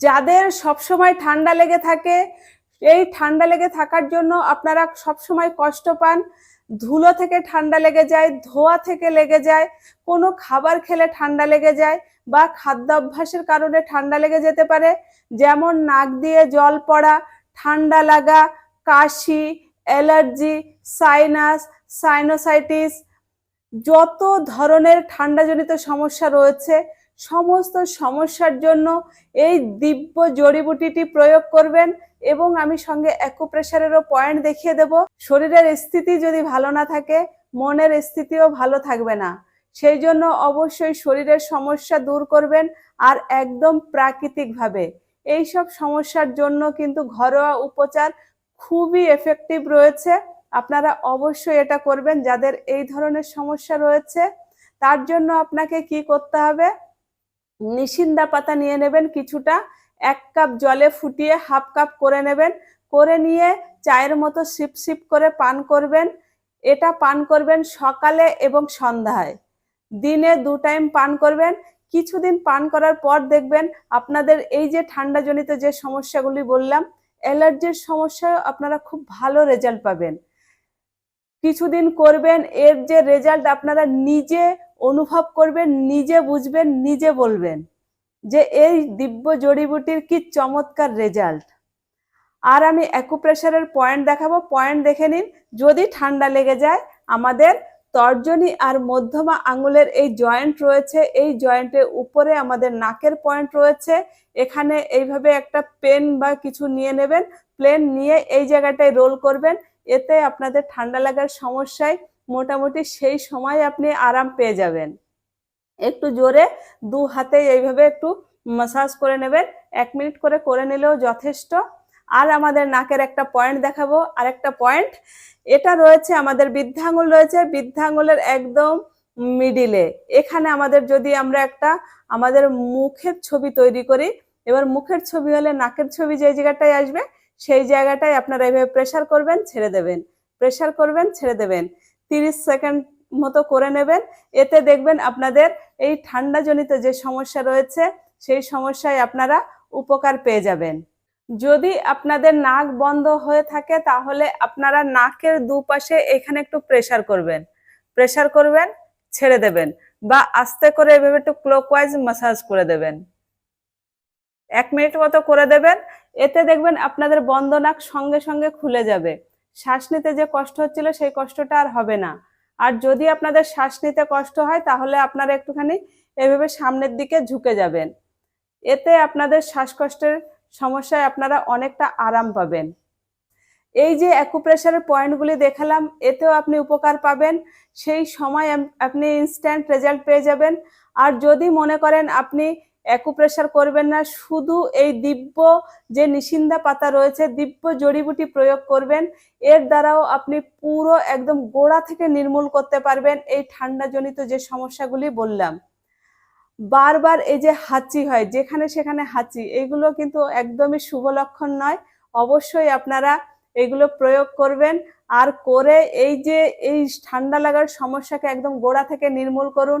যাদের সবসময় ঠান্ডা লেগে থাকে, এই ঠান্ডা লেগে থাকার জন্য আপনারা সবসময় কষ্ট পান। ধুলো থেকে ঠান্ডা লেগে যায়, ধোয়া থেকে লেগে যায়, কোনো খাবার খেলে ঠান্ডা লেগে যায় বা খাদ্যাভ্যাসের কারণে ঠান্ডা লেগে যেতে পারে। যেমন নাক দিয়ে জল পড়া, ঠান্ডা লাগা, কাশি, অ্যালার্জি, সাইনাস, সাইনোসাইটিস, যত ধরনের ঠান্ডাজনিত সমস্যা রয়েছে সমস্ত সমস্যার জন্য এই দিব্য জড়িবুটিটি প্রয়োগ করবেন এবং আমি সঙ্গে অ্যাকুপ্রেশারেরও পয়েন্ট দেখিয়ে দেব। শরীরের স্থিতি যদি ভালো না থাকে, মনের স্থিতিও ভালো থাকবে না। সেই জন্য অবশ্যই শরীরের সমস্যা দূর করবেন আর একদম প্রাকৃতিকভাবে। এইসব সমস্যার জন্য কিন্তু ঘরোয়া উপচার খুবই এফেক্টিভ রয়েছে। আপনারা অবশ্যই এটা করবেন যাদের এই ধরনের সমস্যা রয়েছে। তার জন্য আপনাকে কি করতে হবে? নিশিন্দা পাতা নিয়ে নেবেন কিছুটা, এক কাপ জলে ফুটিয়ে হাফ কাপ করে নেবেন, করে নিয়ে চায়ের মতো সিপ সিপ করে পান করবেন। এটা পান করবেন সকালে এবং সন্ধ্যায়। দিনে দু টাইম পান করবেন। কিছুদিন পান করার পর দেখবেন আপনাদের এই যে ঠান্ডাজনিত যে সমস্যাগুলি বললাম, অ্যালার্জির সমস্যায় আপনারা খুব ভালো রেজাল্ট পাবেন। কিছুদিন করবেন, এর যে রেজাল্ট আপনারা নিজে অনুভব করবেন, নিজে বুঝবেন, নিজে বলবেন যে এই দিব্য জড়িবুটির কি চমৎকার রেজাল্ট আর আমি অ্যাকুপ্রেশারের পয়েন্ট দেখাবো পয়েন্ট দেখে নিন, যদি ঠান্ডা লেগে যায়, আমাদের তর্জনী আর মধ্যমা আঙুলের এই জয়েন্ট রয়েছে, এই জয়েন্টের উপরে আমাদের নাকের পয়েন্ট রয়েছে, এখানে এইভাবে একটা পেন বা কিছু নিয়ে নেবেন প্লেন নিয়ে এই জায়গাটায় রোল করবেন এতে আপনাদের ঠান্ডা লাগার সমস্যায় মোটামুটি সেই সময় আপনি আরাম পেয়ে যাবেন। একটু জোরে দু হাতে এইভাবে একটু মাসাজ করে নেবেন, এক মিনিট করে করে নিলেও যথেষ্ট। আর আমাদের নাকের একটা পয়েন্ট দেখাবো আর একটা পয়েন্ট এটা রয়েছে আমাদের বৃদ্ধাঙ্গুল রয়েছে, বৃদ্ধাঙ্গুলের একদম মিডিলে এখানে আমাদের যদি আমরা একটা আমাদের মুখের ছবি তৈরি করি, এবার মুখের ছবি হলে নাকের ছবি যে জায়গাটায় আসবে সেই জায়গাটায় আপনারা এইভাবে প্রেশার করবেন, ছেড়ে দেবেন। প্রেশার করবেন, ছেড়ে দেবেন। তিরিশ সেকেন্ড মতো করে নেবেন। এতে দেখবেন আপনাদের এই ঠান্ডাজনিত যে সমস্যা রয়েছে, সেই সমস্যায় আপনারা উপকার পেয়ে যাবেন। যদি আপনাদের নাক বন্ধ হয়ে থাকে, তাহলে আপনারা নাকের দুপাশে এখানে একটু প্রেশার করবেন। প্রেশার করবেন, ছেড়ে দেবেন। বা আস্তে করে এভাবে একটু ক্লকওয়াইজ মাসাজ করে দেবেন। এক মিনিট মতো করে দেবেন। এতে দেখবেন আপনাদের বন্ধ নাক সঙ্গে সঙ্গে খুলে যাবে। শ্বাস নিতে যে কষ্ট হচ্ছিল সেই কষ্টটা আর হবে না। আর যদি আপনাদের শ্বাস নিতে কষ্ট হয়, তাহলে আপনারা একটুখানি এভাবে সামনের দিকে ঝুঁকে যাবেন। এতে আপনাদের শ্বাসকষ্টের সমস্যায় আপনারা অনেকটা আরাম পাবেন। এই যে অ্যাকুপ্রেশারের পয়েন্টগুলি দেখালাম, এতেও আপনি উপকার পাবেন। সেই সময় আপনি ইনস্ট্যান্ট রেজাল্ট পেয়ে যাবেন। আর যদি মনে করেন আপনি অ্যাকুপ্রেশার করবেন না, শুধু এই দিব্য যে নিশিন্দা পাতা রয়েছে, দিব্য জড়িবুটি প্রয়োগ করবেন। এর দ্বারাও আপনি পুরো একদম গোড়া থেকে নির্মূল করতে পারবেন এই ঠান্ডাজনিত যে সমস্যাগুলি বললাম। বারবার এই যে হাঁচি হয়, যেখানে সেখানে হাঁচি, এগুলো কিন্তু একদমই শুভ লক্ষণ নয়। অবশ্যই আপনারা এগুলো প্রয়োগ করবেন আর করে এই যে এই ঠান্ডা লাগার সমস্যাকে একদম গোড়া থেকে নির্মূল করুন।